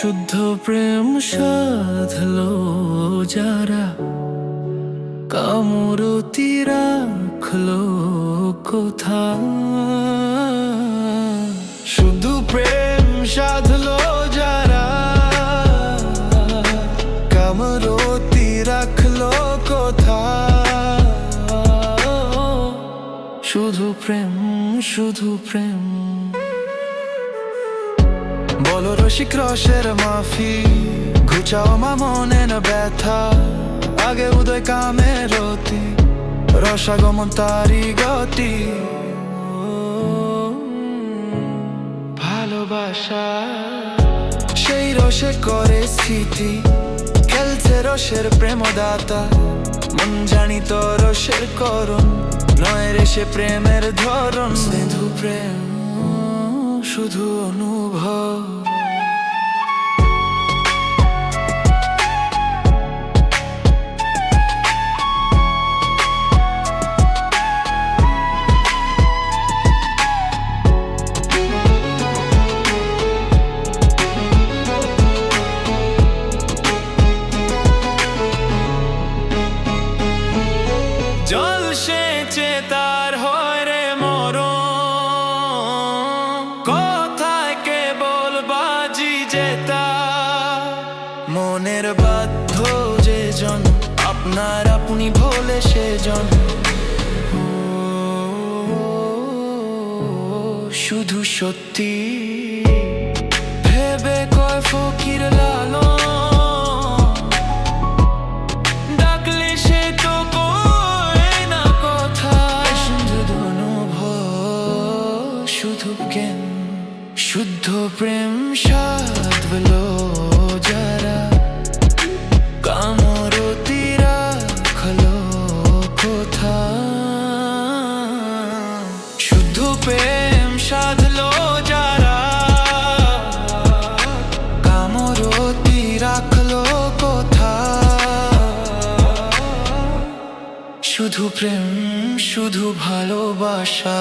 শুদ্ধ প্রেম সাধলো যারা। কামরতি রাখল কোথা শুধু প্রেম সাধলো যারা। কামরতি রাখল কোথা শুধু প্রেম শুধু প্রেম। বলো রসিক রসের মাফি, ঘুচাও মা মনের ব্যথা। আগে উদয় কামের রতি রসাগমন তারি গতি। ভালোবাসা, সেই রসে করে স্থিতি খেলছে রসের প্রেমদাতা। মন জানি তো রসের করুন নয় রে সে প্রেমের ধরন শুধু প্রেম, শুধু অনুভব। মনের বাধ্য যে জন, আপনার আপনি ভোলে সে জন। শুধু সত্যি। ভেবে কয় ফকির লালন। শুধু শুদ্ধ প্রেম সাধলো যারা কোথা। শুদ্ধ প্রেম সাধলো যারা। কামরতি রাখল কোথা। শুধু প্রেম শুধু ভালোবাসা।